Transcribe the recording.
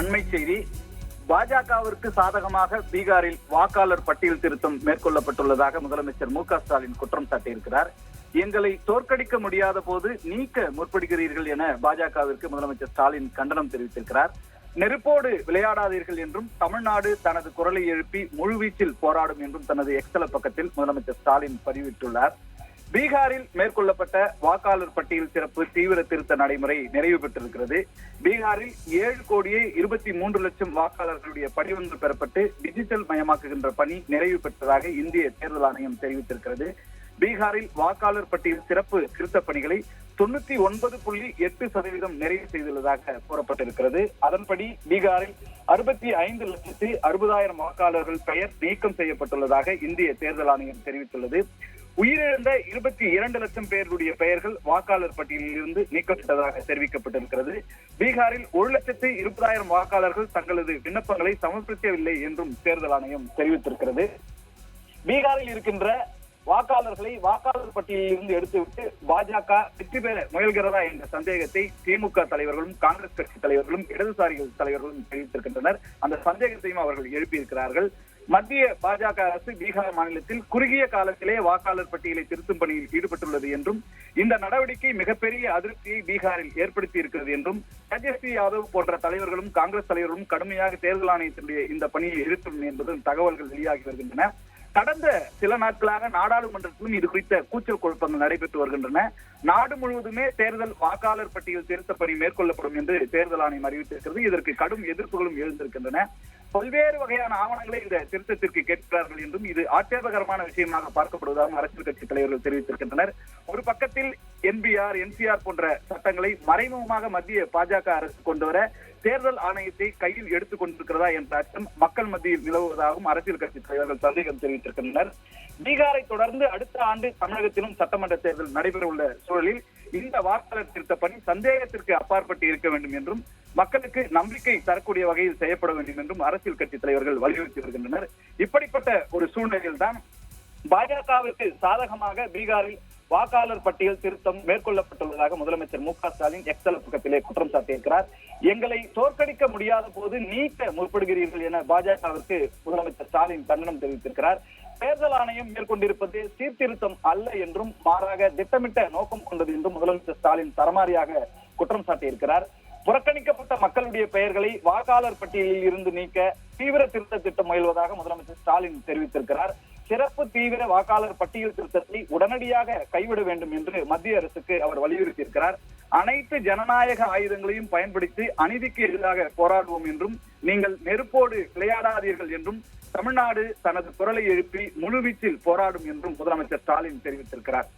அண்மை செய்தி. பாஜகவிற்கு சாதகமாக பீகாரில் வாக்காளர் பட்டியல் திருத்தம் மேற்கொள்ளப்பட்டுள்ளதாக முதலமைச்சர் மு ஸ்டாலின் குற்றம் சாட்டியிருக்கிறார். எங்களை தோற்கடிக்க முடியாத போது நீக்க முற்படுகிறீர்கள் என பாஜகவிற்கு முதலமைச்சர் ஸ்டாலின் கண்டனம் தெரிவித்திருக்கிறார். நெருப்போடு விளையாடாதீர்கள் என்றும் தமிழ்நாடு தனது குரலை எழுப்பி முழுவீச்சில் போராடும் என்றும் தனது எக்ஸல பக்கத்தில் முதலமைச்சர் ஸ்டாலின் பதிவிட்டுள்ளார். பீகாரில் மேற்கொள்ளப்பட்ட வாக்காளர் பட்டியல் சிறப்பு தீவிர திருத்த நடைமுறை நிறைவு பெற்றிருக்கிறது. பீகாரில் ஏழு கோடியே இருபத்தி மூன்று லட்சம் வாக்காளர்களுடைய படிவங்கள் பெறப்பட்டு டிஜிட்டல் மயமாக்குகின்ற பணி நிறைவு பெற்றதாக இந்திய தேர்தல் ஆணையம் தெரிவித்திருக்கிறது. பீகாரில் வாக்காளர் பட்டியல் சிறப்பு திருத்த பணிகளை தொண்ணூத்தி ஒன்பது புள்ளி எட்டு சதவீதம் நிறைவு செய்துள்ளதாக கூறப்பட்டிருக்கிறது. அதன்படி பீகாரில் அறுபத்தி ஐந்து லட்சத்தி அறுபதாயிரம் வாக்காளர்கள் பெயர் நீக்கம் செய்யப்பட்டுள்ளதாக இந்திய தேர்தல் ஆணையம் தெரிவித்துள்ளது. உயிரிழந்த இருபத்தி இரண்டு லட்சம் பேருடைய பெயர்கள் வாக்காளர் பட்டியலில் இருந்து நீக்கப்பட்டதாக தெரிவிக்கப்பட்டிருக்கிறது. பீகாரில் ஒரு லட்சத்து இருபதாயிரம் வாக்காளர்கள் தங்களது விண்ணப்பங்களை சமர்ப்பிக்கவில்லை என்றும் தேர்தல் ஆணையம் தெரிவித்திருக்கிறது. பீகாரில் இருக்கின்ற வாக்காளர்களை வாக்காளர் பட்டியலில் இருந்து எடுத்துவிட்டு பாஜக வெற்றி பெற முயல்கிறதா என்ற சந்தேகத்தை திமுக தலைவர்களும் காங்கிரஸ் கட்சி தலைவர்களும் இடதுசாரிகள் தலைவர்களும் தெரிவித்திருக்கின்றனர். அந்த சந்தேகத்தையும் அவர்கள் எழுப்பியிருக்கிறார்கள். மத்திய பாஜக அரசு பீகார் மாநிலத்தில் குறுகிய காலத்திலே வாக்காளர் பட்டியலை திருத்தும் பணியில் ஈடுபட்டுள்ளது என்றும் இந்த நடவடிக்கை மிகப்பெரிய அதிருப்தியை பீகாரில் ஏற்படுத்தி இருக்கிறது என்றும் தேஜஸ்வி யாதவ் போன்ற தலைவர்களும் காங்கிரஸ் தலைவர்களும் கடுமையாக தேர்தல் ஆணையத்தினுடைய இந்த பணியை எதிர்த்துள்ளன என்பதும் தகவல்கள் வெளியாகி வருகின்றன. கடந்த சில நாட்களாக நாடாளுமன்றத்திலும் இது குறித்த கூச்சல் குழப்பங்கள் நடைபெற்று வருகின்றன. நாடு முழுவதுமே தேர்தல் வாக்காளர் பட்டியல் திருத்த பணி மேற்கொள்ளப்படும் என்று தேர்தல் ஆணையம் அறிவித்திருக்கிறது. இதற்கு கடும் எதிர்ப்புகளும் எழுந்திருக்கின்றன. பல்வேறு வகையான ஆவணங்களை இந்த திருத்தத்திற்கு கேட்கிறார்கள் என்றும் இது ஆட்சேபகரமான விஷயமாக பார்க்கப்படுவதாகவும் அரசியல் கட்சி தலைவர்கள் தெரிவித்திருக்கின்றனர். ஒரு பக்கத்தில் என்பிஆர் என்சிஆர் போன்ற சட்டங்களை மறைமுகமாக மத்திய பாஜக அரசு கொண்டு வர தேர்தல் ஆணையத்தை கையில் எடுத்துக் கொண்டிருக்கிறதா என்ற அச்சம் மக்கள் மத்தியில் நிலவுவதாகவும் அரசியல் கட்சி தலைவர்கள் சந்தேகம் தெரிவித்திருக்கின்றனர். பீகாரை தொடர்ந்து அடுத்த ஆண்டு தமிழகத்திலும் சட்டமன்ற தேர்தல் நடைபெற உள்ள சூழலில் இந்த வாக்காளர் திருத்த பணி சந்தேகத்திற்கு அப்பாற்பட்டு இருக்க வேண்டும் என்றும் மக்களுக்கு நம்பிக்கை தரக்கூடிய வகையில் செய்யப்பட வேண்டும் என்றும் அரசியல் கட்சி தலைவர்கள் வலியுறுத்தி வருகின்றனர். இப்படிப்பட்ட ஒரு சூழ்நிலையில் தான் பாஜகவிற்கு சாதகமாக பீகாரில் வாக்காளர் பட்டியல் திருத்தம் மேற்கொள்ளப்பட்டுள்ளதாக முதலமைச்சர் மு க ஸ்டாலின் எக்ஸல் பக்கத்திலே குற்றம் சாட்டியிருக்கிறார். எங்களை தோற்கடிக்க முடியாத போது நீக்க முற்படுகிறீர்கள் என பாஜகவிற்கு முதலமைச்சர் ஸ்டாலின் கண்டனம் தெரிவித்திருக்கிறார். தேர்தல் ஆணையம் மேற்கொண்டிருப்பது சீர்திருத்தம் அல்ல என்றும் மாறாக திட்டமிட்ட நோக்கம் கொண்டது என்றும் முதலமைச்சர் ஸ்டாலின் தரமாரியாக குற்றம் சாட்டியிருக்கிறார். புறக்கணிக்கப்பட்ட மக்களுடைய பெயர்களை வாக்காளர் பட்டியலில் இருந்து நீக்க தீவிர திருத்த திட்டம் முயல்வதாக முதலமைச்சர் ஸ்டாலின் தெரிவித்திருக்கிறார். சிறப்பு தீவிர வாக்காளர் பட்டியல் திருத்தத்தை உடனடியாக கைவிட வேண்டும் என்று மத்திய அரசுக்கு அவர் வலியுறுத்தியிருக்கிறார். அனைத்து ஜனநாயக ஆயுதங்களையும் பயன்படுத்தி அநீதிக்கு எதிராக போராடுவோம் என்றும் நீங்கள் நெருப்போடு விளையாடாதீர்கள் என்றும் தமிழ்நாடு தனது குரலை எழுப்பி முழுவீச்சில் போராடும் என்றும் முதலமைச்சர் ஸ்டாலின் தெரிவித்திருக்கிறார்.